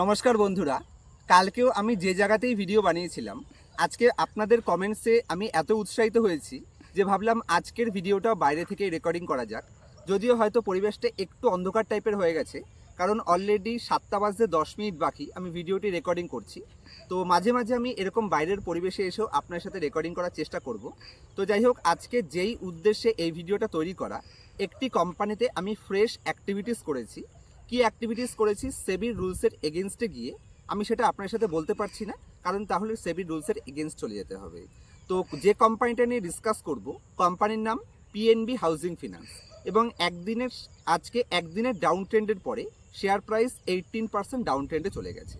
নমস্কার বন্ধুরা, কালকেও আমি যে জায়গাতেই ভিডিও বানিয়েছিলাম, আজকে আপনাদের কমেন্টসে আমি এত উৎসাহিত হয়েছি যে ভাবলাম আজকের ভিডিওটা বাইরে থেকে রেকর্ডিং করা যাক। যদিও হয়তো পরিবেশটা একটু অন্ধকার টাইপের হয়ে গেছে, কারণ অলরেডি সাতটা বাজতে দশ মিনিট বাকি, আমি ভিডিওটি রেকর্ডিং করছি। তো মাঝে মাঝে আমি এরকম বাইরের পরিবেশে এসেও আপনার সাথে রেকর্ডিং করার চেষ্টা করব। তো যাই হোক, আজকে যেই উদ্দেশ্যে এই ভিডিওটা তৈরি করা, একটি কোম্পানিতে আমি ফ্রেশ অ্যাক্টিভিটিস করেছি। কি অ্যাক্টিভিটিস করেছি সেবির রুলসের এগেনস্টে গিয়ে আমি সেটা আপনার সাথে বলতে পারছি না। কারণ তাহলে সেবির রুলসের এগেনস্ট চলে যেতে হবে। তো যে কোম্পানিটা নিয়ে ডিসকাস করব কোম্পানির নাম পিএনবি হাউজিং ফিনান্স এবং একদিনের, আজকে একদিনের ডাউন ট্রেন্ডের পরে share price eighteen percent down ট্রেন্ডে চলে গেছে।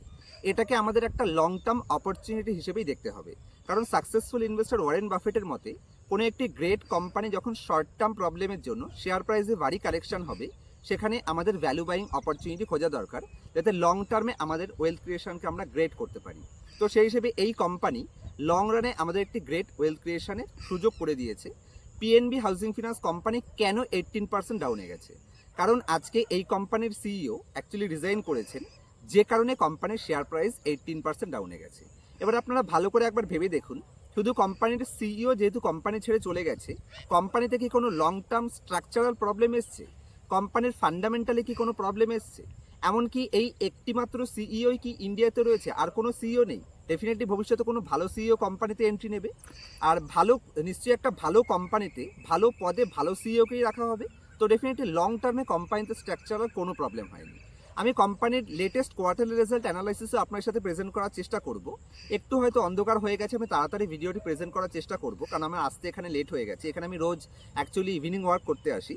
এটাকে আমাদের একটা লং টার্ম অপরচুনিটি হিসেবেই দেখতে হবে। কারণ সাকসেসফুল ইনভেস্টর ওয়ারেন বাফেটের মতে, কোনো একটি গ্রেট কোম্পানি যখন শর্ট টার্ম প্রবলেমের জন্য শেয়ার প্রাইসে ভারী কালেকশন হবে সেখানে আমাদের ভ্যালু বাইং অপরচুনিটি খোঁজা দরকার, যাতে লং টার্মে আমাদের ওয়েলথ ক্রিয়েশনকে আমরা গ্রেট করতে পারি। তো সেই হিসেবে এই কোম্পানি লং রানে আমাদের একটি গ্রেট ওয়েলথ ক্রিয়েশনের সুযোগ করে দিয়েছে। পিএনবি হাউজিং ফিনান্স কোম্পানি কেন এইটিন পার্সেন্ট ডাউনে গেছে? কারণ আজকে এই কোম্পানির সিইও অ্যাকচুয়ালি রিজাইন করেছেন, যে কারণে কোম্পানির শেয়ার প্রাইস এইটিন পার্সেন্ট ডাউনে গেছে। এবার আপনারা ভালো করে একবার ভেবে দেখুন, শুধু কোম্পানির সিইও যেহেতু কোম্পানি ছেড়ে চলে গেছে কোম্পানিতে কি কোনো লং টার্ম স্ট্রাকচারাল প্রবলেম এসছে? কোম্পানির ফান্ডামেন্টালি কি কোনো প্রবলেম এসছে? এমনকি এই একটিমাত্র সিইওই কি ইন্ডিয়াতে রয়েছে? আর কোনো সিইও নেই? ডেফিনেটলি ভবিষ্যতে কোনো ভালো সিইও কোম্পানিতে এন্ট্রি নেবে। আর ভালো, নিশ্চয়ই একটা ভালো কোম্পানিতে ভালো পদে ভালো সিইওকেই রাখা হবে? তো ডেফিনেটলি লং টার্মে কোম্পানিতে স্ট্রাকচারের কোনো প্রবলেম হয়নি। আমি কোম্পানির লেটেস্ট কোয়ার্টারলি রেজাল্ট অ্যানালাইসিসও আপনার সাথে প্রেজেন্ট করার চেষ্টা করব। একটু হয়তো অন্ধকার হয়ে গেছে, আমি তাড়াতাড়ি ভিডিওটি প্রেজেন্ট করার চেষ্টা করব, কারণ আমার আসতে এখানে লেট হয়ে গেছে। এখানে আমি রোজ অ্যাকচুয়ালি ইভিনিং ওয়ার্ক করতে আসি।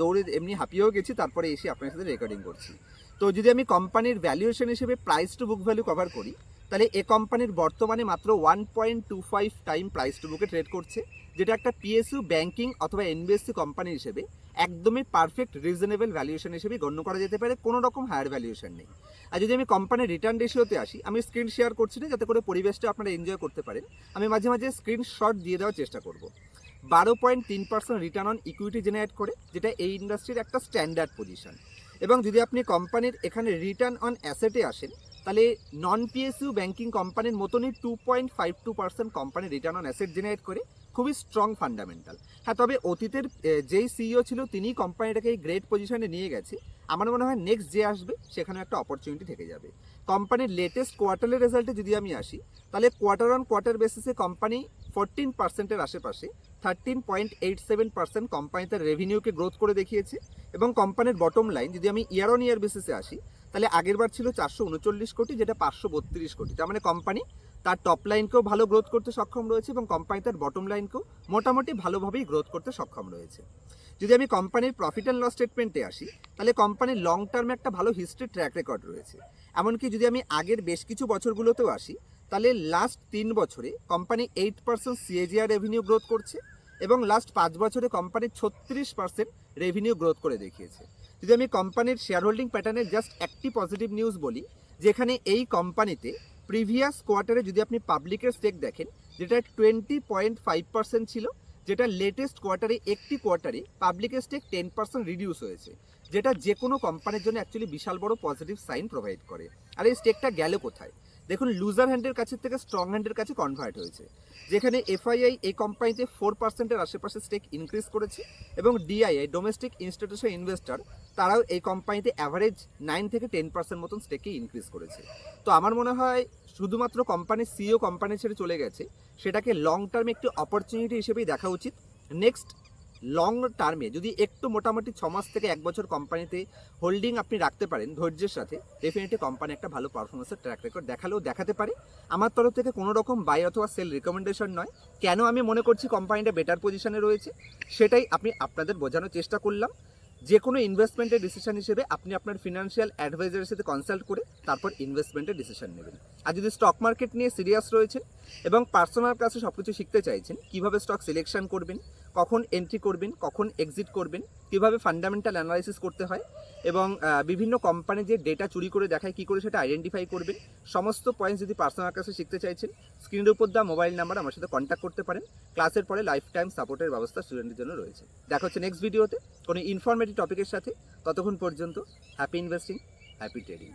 দৌড়ে এমনি হাঁপিয়েও গেছি, তারপরে এসে আপনার সাথে রেকর্ডিং করছি। তো যদি আমি কোম্পানির ভ্যালুয়েশন হিসেবে price to book value cover করি, তাহলে এ কোম্পানির বর্তমানে মাত্র one point two five time price to বুকে ট্রেড করছে, যেটা একটা পিএসইউ ব্যাংকিং অথবা এনবিএসসি কোম্পানি হিসেবে একদমই পারফেক্ট রিজনেবল ভ্যালুয়েশন হিসেবে গণ্য করা যেতে পারে, কোনো রকম হায়ার ভ্যালুয়েশন নেই। আর যদি আমি কোম্পানির রিটার্ন রেশিওতে আসি, আমি স্ক্রিন শেয়ার করছি না, যাতে করে পরিবেশটা আপনারা এনজয় করতে পারেন। আমি মাঝে মাঝে স্ক্রিনশট দিয়ে দেওয়ার চেষ্টা করব। বারো পয়েন্ট তিন percent return on equity generate করে, যেটা এই ইন্ডাস্ট্রির একটা স্ট্যান্ডার্ড পজিশন এবং যদি আপনি কোম্পানির এখানে রিটার্ন অন অ্যাসেটে আসেন, তাহলে নন পিএসইউ ব্যাংকিং কোম্পানির মতনই two point five two percent company return on asset generate করে খুবই স্ট্রং ফান্ডামেন্টাল হ্যাঁ তবে অতীতের যেই সিইও ছিল তিনিই কোম্পানিটাকে এই গ্রেট পজিশনে নিয়ে গেছে। আমার মনে হয় নেক্সট যে আসবে সেখানে একটা অপরচুনিটি থেকে যাবে। কোম্পানির লেটেস্ট কোয়ার্টারের রেজাল্টে যদি আমি আসি, তাহলে কোয়ার্টার অন কোয়ার্টার বেসিসে কোম্পানি ফোরটিন পার্সেন্টের আশেপাশে thirteen point eight seven percent company তার রেভিনিউকে গ্রোথ করে দেখিয়েছে এবং কোম্পানির বটম লাইন যদি আমি ইয়ার অন ইয়ার বেসিসে আসি, তাহলে আগের বার ছিল চারশো উনচল্লিশ কোটি, যেটা পাঁচশো বত্রিশ কোটি। তার মানে কোম্পানি তার টপ লাইনকেও ভালো গ্রোথ করতে সক্ষম রয়েছে এবং কোম্পানি তার বটম লাইনকেও মোটামুটি ভালোভাবেই গ্রোথ করতে সক্ষম রয়েছে। যদি আমি কোম্পানির প্রফিট অ্যান্ড লস স্টেটমেন্টে আসি, তাহলে কোম্পানির লং টার্মে একটা ভালো হিস্ট্রি ট্র্যাক রেকর্ড রয়েছে। এমনকি যদি আমি আগের বেশ কিছু বছরগুলোতেও আসি, তাহলে লাস্ট তিন বছরে company eight percent CAGR revenue growth করছে এবং লাস্ট পাঁচ বছরে কোম্পানি ছত্রিশ পার্সেন্ট রেভিনিউ গ্রোথ করে দেখিয়েছে। যদি আমি কোম্পানির শেয়ার হোল্ডিং প্যাটার্নের জাস্ট একটি পজিটিভ নিউজ বলি, যেখানে এই কোম্পানিতে প্রিভিয়াস কোয়ার্টারে যদি আপনি পাবলিকের স্টেক দেখেন, যেটা টোয়েন্টি পয়েন্ট ফাইভ পার্সেন্ট ছিল, যেটা লেটেস্ট কোয়ার্টারে একটি কোয়ার্টারে পাবলিকের স্টেক টেন পার্সেন্ট রিডিউস হয়েছে, যেটা যে কোনো কোম্পানির জন্য অ্যাকচুয়ালি বিশাল বড় পজিটিভ সাইন প্রোভাইড করে। আর এই স্টেকটা গেল কোথায়? দেখুন লুজার হ্যান্ডের কাছে থেকে স্ট্রং হ্যান্ডের কাছে কনভার্ট হয়েছে। যেখানে এফআইআই এই কোম্পানিতে ফোর পার্সেন্টের আশেপাশে স্টেক ইনক্রিজ করেছে এবং ডিআইআই ডোমেস্টিক ইনস্টিটিউশন ইনভেস্টর তারাও এই কোম্পানিতে অ্যাভারেজ নাইন থেকে টেন পার্সেন্ট মতন স্টেকে ইনক্রিজ করেছে। তো আমার মনে হয়, শুধুমাত্র কোম্পানির সিও কোম্পানি ছেড়ে চলে গেছে, সেটাকে লং টার্মে একটি অপরচুনিটি হিসেবেই দেখা উচিত। নেক্সট লং টার্মে যদি একটু মোটামুটি ছ মাস থেকে এক বছর কোম্পানিতে হোল্ডিং আপনি রাখতে পারেন ধৈর্যের সাথে ডেফিনেটলি কোম্পানি একটা ভালো পারফরমেন্সের ট্র্যাক রেকর্ড দেখালেও দেখাতে পারে। আমার তরফ থেকে কোনো রকম বাই অথবা সেল রিকমেন্ডেশন নয়। কেন আমি মনে করছি কোম্পানিটা বেটার পজিশনে রয়েছে? সেটাই আমি আপনাদের বোঝানোর চেষ্টা করলাম। যে কোনো ইনভেস্টমেন্টের ডিসিশন হিসেবে আপনি আপনার ফিনান্সিয়াল অ্যাডভাইজারের সাথে কনসাল্ট করে তারপর ইনভেস্টমেন্টের ডিসিশন নেবেন। আর যদি স্টক মার্কেট নিয়ে সিরিয়াস রয়েছে এবং পার্সোনাল ক্লাসে সব কিছু শিখতে চাইছেন, কীভাবে স্টক সিলেকশন করবেন কখন এন্ট্রি করবেন, কখন এক্সিট করবেন, কীভাবে ফান্ডামেন্টাল অ্যানালাইসিস করতে হয় এবং বিভিন্ন কোম্পানি যে ডেটা চুরি করে দেখায়, কী করে সেটা আইডেন্টিফাই করবেন, সমস্ত পয়েন্টস যদি পার্সোনাল ক্লাসে শিখতে চাইছেন স্ক্রিনের উপর দেওয়া মোবাইল নাম্বার আমার সাথে কন্ট্যাক্ট করতে পারেন। ক্লাসের পরে লাইফ টাইম সাপোর্টের ব্যবস্থা স্টুডেন্টের জন্য রয়েছে। দেখা হচ্ছে নেক্সট ভিডিওতে কোনো ইনফরমেটিভ টপিকের সাথে। ততক্ষণ পর্যন্ত হ্যাপি ইনভেস্টিং হ্যাপি ট্রেডিং